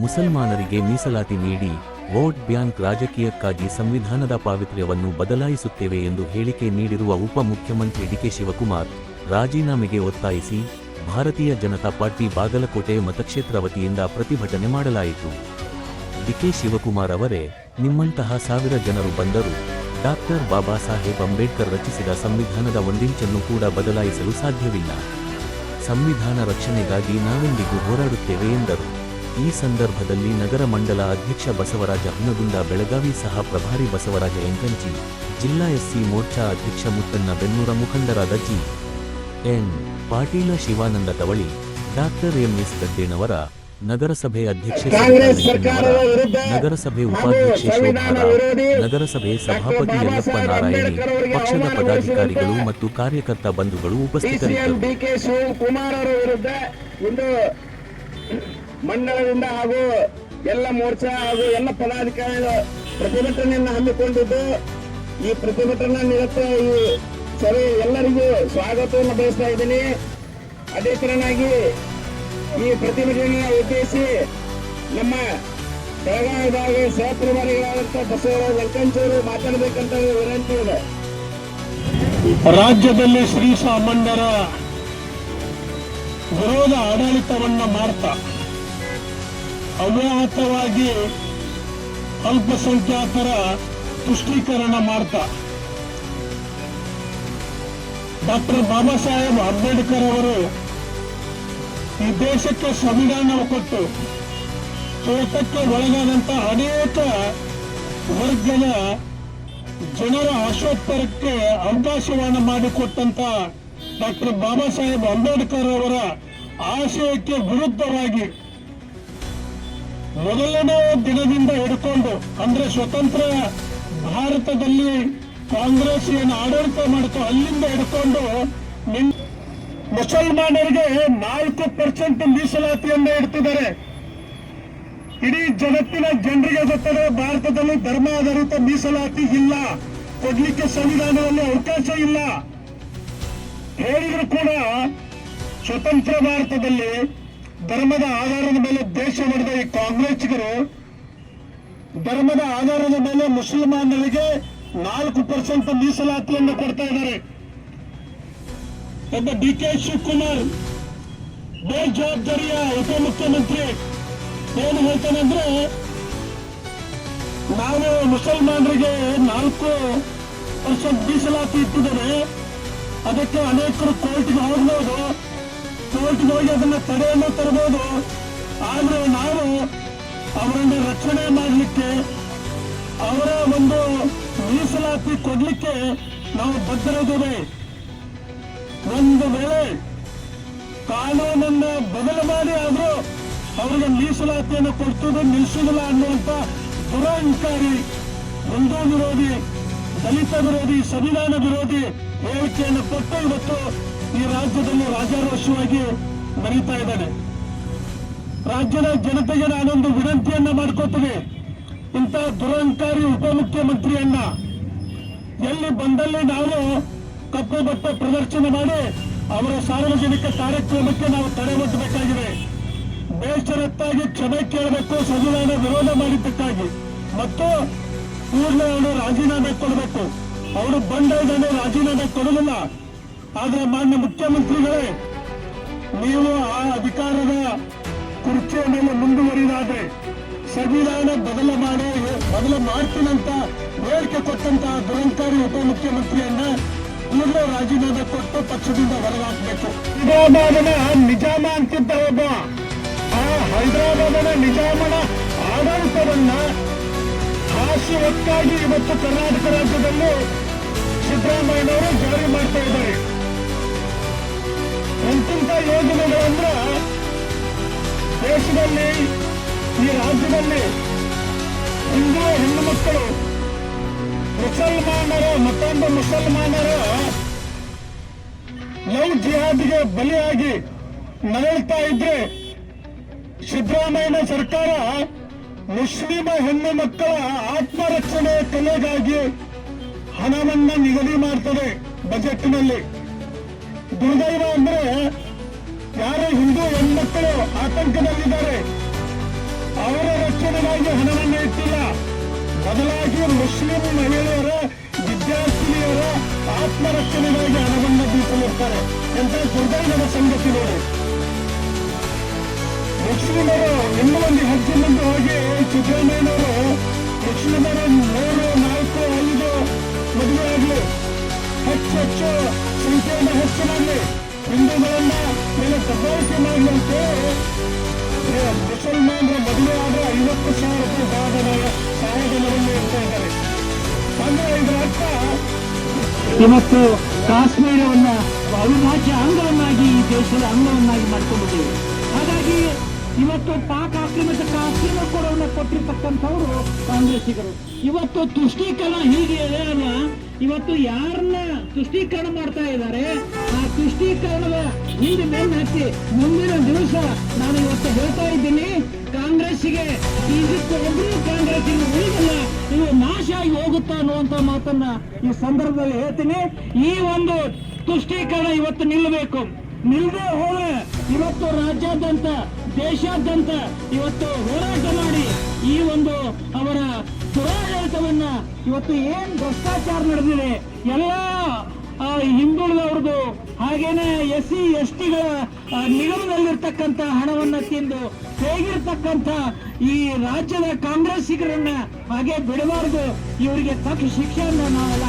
ಮುಸಲ್ಮಾನರಿಗೆ ಮೀಸಲಾತಿ ನೀಡಿ vote bank ರಾಜಕೀಯಕ್ಕಾಗಿ ಸಂವಿಧಾನದ ಪಾವಿತ್ರ್ಯವನ್ನು ಬದಲಾಯಿಸುತ್ತೇವೆ ಎಂದು ಹೇಳಿಕೆ ನೀಡಿರುವ ಉಪಮುಖ್ಯಮಂತ್ರಿ ಡಿಕೆ ಶಿವಕುಮಾರ್, ರಾಜೀನಾಮೆಗೆ ಒತ್ತಾಯಿಸಿ ಭಾರತೀಯ ಜನತಾ ಪಾರ್ಟಿ ಬಾಗಲಕೋಟೆ ಮತಕ್ಷೇತ್ರ ವತಿಯಿಂದ ಪ್ರತಿಭಟನೆ ಮಾಡಲಾಯಿತು. ಡಿಕೆ ಶಿವಕುಮಾರ್ ಅವರೇ, ನಿಮ್ಮಂತಹ ಸಾವಿರ ಜನರು ಬಂದರು ಡಾಕ್ಟರ್ ಬಾಬಾ ಸಾಹೇಬ್ ಅಂಬೇಡ್ಕರ್ ರಚಿಸಿದ ಸಂವಿಧಾನದ ಒಂದಿಂಚನ್ನು ಕೂಡ ಬದಲಾಯಿಸಲು ಸಾಧ್ಯವಿಲ್ಲ. ಸಂವಿಧಾನ ರಕ್ಷಣೆಗಾಗಿ ನಾವೆಂದಿಗೂ ಹೋರಾಡುತ್ತೇವೆ ಎಂದರು. ಈ ಸಂದರ್ಭದಲ್ಲಿ ನಗರ ಮಂಡಲ ಅಧ್ಯಕ್ಷ ಬಸವರಾಜ ಹುನಗುಂದ ಬೆಳಗಾವಿ ಸಹ ಪ್ರಭಾರಿ ಬಸವರಾಜ ಎಂಕಂಚಿ ಜಿಲ್ಲಾ ಎಸ್ಸಿ ಮೋರ್ಚಾ ಅಧ್ಯಕ್ಷ ಮುತ್ತಣ್ಣ ಬೆನ್ನೂರ ಮುಖಂಡರಾದ G. N. Patil Shivanand Tavali doctor MS Gaddenavar ನಗರಸಭೆ ಅಧ್ಯಕ್ಷೆ ನಗರಸಭೆ ಉಪಾಧ್ಯಕ್ಷೆ ಶೋಭಾ ನಗರಸಭೆ ಸಭಾಪತಿ ಯಲ್ಲಪ್ಪ ನಾರಾಯಣಿ ಪಕ್ಷದ ಪದಾಧಿಕಾರಿಗಳು ಮತ್ತು ಕಾರ್ಯಕರ್ತ ಬಂಧುಗಳು ಉಪಸ್ಥಿತರಿದ್ದರು. ಮಂಡಲದಿಂದ ಹಾಗೂ ಎಲ್ಲ ಮೋರ್ಚಾ ಹಾಗೂ ಎಲ್ಲ ಪದಾಧಿಕಾರಿಗಳ ಪ್ರತಿಭಟನೆಯನ್ನು ಹಮ್ಮಿಕೊಂಡಿದ್ದು, ಈ ಪ್ರತಿಭಟನಾ ನಿರತ ಈ ಸರಿ ಎಲ್ಲರಿಗೂ ಸ್ವಾಗತವನ್ನು ಬಯಸ್ತಾ ಇದ್ದೀನಿ. ಅದೇ ತರನಾಗಿ ಈ ಪ್ರತಿಭಟನೆಯ ಉದ್ದೇಶಿ ನಮ್ಮ ಬೆಳಗಾವಿದಾಗ ಸಹಪ್ರಭಾರಿಗಳಾದಂತಹ ಬಸವರಾಜ ವೆಂಕಂಚೂರು ಮಾತಾಡಬೇಕಂತ ವಿನಂತಿ ಇದೆ. ರಾಜ್ಯದಲ್ಲಿ ಶ್ರೀ ಸಾಮಾನ್ಯರ ವಿರೋಧ ಆಡಳಿತವನ್ನ ಮಾಡ್ತಾ ಅವ್ಯಾಹತವಾಗಿ ಅಲ್ಪಸಂಖ್ಯಾತರ ತುಷ್ಟೀಕರಣ ಮಾಡ್ತಾ. ಡಾಕ್ಟರ್ ಬಾಬಾ ಸಾಹೇಬ್ ಅಂಬೇಡ್ಕರ್ ಅವರು ಈ ದೇಶಕ್ಕೆ ಸಂವಿಧಾನ ಕೊಟ್ಟು ತೋಟಕ್ಕೆ ಒಳಗಾದಂತ ಅನೇಕ ವರ್ಗದ ಜನರ ಆಶೋತ್ತರಕ್ಕೆ ಅವಕಾಶವನ್ನು ಮಾಡಿಕೊಟ್ಟಂತ ಡಾಕ್ಟರ್ ಬಾಬಾ ಸಾಹೇಬ್ ಅಂಬೇಡ್ಕರ್ ಅವರ ಆಶಯಕ್ಕೆ ವಿರುದ್ಧವಾಗಿ ಮೊದಲನೇ ದಿನದಿಂದ ಹಿಡ್ಕೊಂಡು, ಅಂದ್ರೆ ಸ್ವತಂತ್ರ ಭಾರತದಲ್ಲಿ ಕಾಂಗ್ರೆಸ್ ಏನು ಆಡಳಿತ ಮಾಡಿತು ಅಲ್ಲಿಂದ ಹಿಡ್ಕೊಂಡು ಮುಸಲ್ಮಾನರಿಗೆ ನಾಲ್ಕು ಪರ್ಸೆಂಟ್ ಮೀಸಲಾತಿಯನ್ನ ಇಡ್ತಿದ್ದಾರೆ. ಇಡೀ ಜಗತ್ತಿನ ಜನರಿಗೆ ಗೊತ್ತದೆ, ಭಾರತದಲ್ಲಿ ಧರ್ಮ ಆಧಾರಿತ ಮೀಸಲಾತಿ ಇಲ್ಲ. ಕೊಡ್ಲಿಕ್ಕೆ ಸಂವಿಧಾನದಲ್ಲಿ ಅವಕಾಶ ಇಲ್ಲ. ಹೇಳಿದ್ರು ಕೂಡ, ಸ್ವತಂತ್ರ ಭಾರತದಲ್ಲಿ ಧರ್ಮದ ಆಧಾರದ ಮೇಲೆ ದೇಶ ನೀಡಿದ ಈ ಕಾಂಗ್ರೆಸ್ಸಿಗರು ಧರ್ಮದ ಆಧಾರದ ಮೇಲೆ ಮುಸಲ್ಮಾನರಿಗೆ ನಾಲ್ಕು ಪರ್ಸೆಂಟ್ ಮೀಸಲಾತಿಯನ್ನು ಕೊಡ್ತಾ ಇದ್ದಾರೆ. ಒಬ್ಬ ಡಿ ಕೆ ಶಿವಕುಮಾರ್ ಬೇಜವಾಬ್ದಾರಿಯ ಉಪಮುಖ್ಯಮಂತ್ರಿ ಏನು ಹೇಳ್ತಾನೆ ಅಂದ್ರೆ, ನಾವು ಮುಸಲ್ಮಾನರಿಗೆ ನಾಲ್ಕು ಪರ್ಸೆಂಟ್ ಮೀಸಲಾತಿ ಇಟ್ಟಿದ್ದಾರೆ ಅದಕ್ಕೆ ಅನೇಕರು ಕೋರ್ಟ್ಗೆ ಹೋಗ್ಬೋದು. ಕೋರ್ಟ್ಗೆ ಹೋಗಿ ಅದನ್ನ ತಡೆಯನ್ನು ತರಬಹುದು ಆದ್ರೆ ನಾವು ಅವರನ್ನು ರಕ್ಷಣೆ ಮಾಡಲಿಕ್ಕೆ ಅವರ ಒಂದು ಮೀಸಲಾತಿ ಕೊಡ್ಲಿಕ್ಕೆ ನಾವು ಬದ್ಧರಿದ್ದೇವೆ ಒಂದು ವೇಳೆ ಕಾನೂನನ್ನ ಬದಲು ಮಾಡಿ ಆದ್ರೂ ಅವರಿಗೆ ಮೀಸಲಾತಿಯನ್ನು ಕೊಡ್ತದೆ, ನಿಲ್ಲಿಸುವುದಿಲ್ಲ ಅನ್ನುವಂತ ದುರಹಂಕಾರಿ ಹಿಂದೂ ವಿರೋಧಿ, ದಲಿತ ವಿರೋಧಿ, ಸಂವಿಧಾನ ವಿರೋಧಿ ಹೇಳಿಕೆಯನ್ನು ಕೊಟ್ಟು ಇವತ್ತು ಈ ರಾಜ್ಯದಲ್ಲಿ ರಾಜಾರೋಷವಾಗಿ ನಡೀತಾ ಇದ್ದಾನೆ. ರಾಜ್ಯದ ಜನತೆಗೆ ನಾನೊಂದು ವಿನಂತಿಯನ್ನ ಮಾಡ್ಕೋತೀನಿ ಇಂಥ ದುರಹಂಕಾರಿ ಉಪಮುಖ್ಯಮಂತ್ರಿಯನ್ನ ಎಲ್ಲಿ ಬಂದಲ್ಲಿ ನಾವು ಕಪ್ಪು ಬಟ್ಟೆ ಪ್ರದರ್ಶನ ಮಾಡಿ ಅವರ ಸಾರ್ವಜನಿಕ ಕಾರ್ಯಕ್ರಮಕ್ಕೆ ನಾವು ತಡೆ ಒಡ್ಡಬೇಕಾಗಿದೆ ಬೇಷರತ್ತಾಗಿ ಕ್ಷಮೆ ಕೇಳಬೇಕು, ಸಂವಿಧಾನ ವಿರೋಧ ಮಾಡಿದ್ದಕ್ಕಾಗಿ. ಮತ್ತು ಪೂರ್ಣ ಅವರು ರಾಜೀನಾಮೆ ಕೊಡಬೇಕು. ಅವರು ಬಂಡ ರಾಜೀನಾಮೆ ಕೊಡಲಿಲ್ಲ. ಆದ್ರೆ ಮಾನ್ಯ ಮುಖ್ಯಮಂತ್ರಿಗಳೇ, ನೀವು ಆ ಅಧಿಕಾರದ ಕುರ್ಚಿಯ ಮೇಲೆ ಮುಂದುವರಿದಾದ್ರೆ ಸಂವಿಧಾನ ಬದಲ ಮಾಡಿ ಬದಲ ಮಾಡ್ತೀನಂತ ಹೇಳಿಕೆ ಕೊಟ್ಟಂತಹ ದುರಂಕಾರಿ ಉಪಮುಖ್ಯಮಂತ್ರಿಯನ್ನ ಕೂಡಲೇ ರಾಜೀನಾಮೆ ಕೊಟ್ಟು ಪಕ್ಷದಿಂದ ಹೊರಗಾಕಬೇಕು ಹೈದರಾಬಾದನ ನಿಜಾಮ ಅಂತಿದ್ದ ಒಬ್ಬ. ಆ ಹೈದರಾಬಾದನ ನಿಜಾಮನ ಆಡಳಿತವನ್ನ ಹಾಸ್ಯವಕ್ಕಾಗಿ ಇವತ್ತು ಕರ್ನಾಟಕ ರಾಜ್ಯದಲ್ಲಿ ಸಿದ್ದರಾಮಯ್ಯನವರು ಜಾರಿ ಮಾಡ್ತಾ ಇದ್ದಾರೆ. ಎಂತಿಂತ ಯೋಜನೆಗಳಂದ್ರ ದೇಶದಲ್ಲಿ, ಈ ರಾಜ್ಯದಲ್ಲಿ ಹಿಂದೂ ಹೆಣ್ಣು ಮಕ್ಕಳು ಮುಸಲ್ಮಾನರ, ಮತ್ತೊಂದು ಮುಸಲ್ಮಾನರ ಲವ್ ಜಿಹಾದ್ಗೆ ಬಲಿಯಾಗಿ ನರಳ್ತಾ ಇದ್ರೆ ಸಿದ್ದರಾಮಯ್ಯನ ಸರ್ಕಾರ ಮುಸ್ಲಿಮ ಹೆಣ್ಣು ಮಕ್ಕಳ ಆತ್ಮರಕ್ಷಣೆ ಕಲೆಗಾಗಿ ಹಣವನ್ನ ನಿಗದಿ ಮಾಡ್ತದೆ ಬಜೆಟ್ನಲ್ಲಿ. ದುರ್ದೈವ ಅಂದ್ರೆ ಯಾರು ಹಿಂದೂ ಹೆಣ್ಮಕ್ಕಳು ಶಿಕ್ಷಣಗಾಗಿ ಹಣವನ್ನು ಇಟ್ಟಿಲ್ಲ. ಬದಲಾಗಿ ಮುಸ್ಲಿಂ ಮಹಿಳೆಯರು, ವಿದ್ಯಾರ್ಥಿನಿಯರ ಆತ್ಮರಕ್ಷಣೆಗಾಗಿ ಹಣವನ್ನು ಬೀಸಲಿರ್ತಾರೆ. ಎಂತ ದುರ್ದೈವದ ಸಂಗತಿ ನೋಡಿ. ಮುಸ್ಲಿಮರು ಇನ್ನೂ ಒಂದು ಹೆಜ್ಜೆ ಮುಂದೆ ಹೋಗಿ ಸಿದ್ದರಾಮಯ್ಯನವರು ಮುಸ್ಲಿಮರು ಮೂರು, ನಾಲ್ಕು, ಐದು ಮದುವೆ ಆಗಲಿ ಹೆಚ್ಚು ಹೆಚ್ಚು ಸಂಖ್ಯೆಯನ್ನು ಹೆಚ್ಚು ಮಾಡಲಿ ಹಿಂದೂಗಳನ್ನ ಮೇಲೆ ದಬ್ಬಾಳಿಕೆ ಏ, ಮುಸಲ್ಮಾನರ ಐವತ್ತು ಸಾವಿರ ರೂಪಾಯಿ ಅಂದ್ರೆ ಇದರ ಅರ್ಥ ಇವತ್ತು ಕಾಶ್ಮೀರವನ್ನ ಅವಿಭಾಜ್ಯ ಅಂಗವನ್ನಾಗಿ ಈ ದೇಶದ ಅಂಗವನ್ನಾಗಿ ಮಾಡ್ಕೊಂಡಿದ್ದೇವೆ. ಹಾಗಾಗಿ ಇವತ್ತು ಪಾಕ್ ಆಕ್ರಮಿತ ಕಾಶ್ಮೀರ ಕೊಡವನ್ನ ಕೊಟ್ಟಿರ್ತಕ್ಕಂಥವ್ರು ಕಾಂಗ್ರೆಸ್ಸಿಗರು. ಇವತ್ತು ತುಷ್ಟೀಕರಣ ಹೀಗೆ ಅಲ್ಲ ಇವತ್ತು ಯಾರನ್ನ ತುಷ್ಟೀಕರಣ ಮಾಡ್ತಾ ಇದ್ದಾರೆ, ಆ ತುಷ್ಟೀಕರಣದ ಹಿಂದೆ ಮೇಲೆ ಹಚ್ಚಿ ಮುಂದಿನ ದಿವಸ ನಾನು ಇವತ್ತು ಹೇಳ್ತಾ ಇದ್ದೀನಿ, ಕಾಂಗ್ರೆಸ್ಸಿಗೆ ಒಬ್ಬರು ಕಾಂಗ್ರೆಸ್ಸಿಗೆ ಉಳಿದಿಲ್ಲ ನೀವು ನಾಶ ಆಗಿ ಹೋಗುತ್ತ ಅನ್ನುವಂತ ಮಾತನ್ನ ಈ ಸಂದರ್ಭದಲ್ಲಿ ಹೇಳ್ತೀನಿ. ಈ ಒಂದು ತುಷ್ಟೀಕರಣ ಇವತ್ತು ನಿಲ್ಲಬೇಕು. ನಿಲ್ಲದೆ ಹೋದ್ರೆ ಇವತ್ತು ರಾಜ್ಯಾದ್ಯಂತ, ದೇಶಾದ್ಯಂತ ಇವತ್ತು ಹೋರಾಟ ಮಾಡಿ ಈ ಒಂದು ಅವರ ದುರಾಡಳಿತವನ್ನ ಇವತ್ತು ಏನ್ ಭ್ರಷ್ಟಾಚಾರ ನಡೆದಿದೆ, ಎಲ್ಲ ಹಿಂದುಳಿದವ್ರದ್ದು ಹಾಗೇನೆ ಎಸ್ ಸಿ ಎಸ್ ಟಿಗಳ ನಿಗಮದಲ್ಲಿರ್ತಕ್ಕಂಥ ಹಣವನ್ನ ತಿಂದು ಹೇಗಿರ್ತಕ್ಕಂಥ ಈ ರಾಜ್ಯದ ಕಾಂಗ್ರೆಸ್ಸಿಗರನ್ನ ಹಾಗೆ ಬಿಡಬಾರದು, ಇವರಿಗೆ ತಕ್ಕ ಶಿಕ್ಷೆಯನ್ನ ನಾವೆಲ್ಲ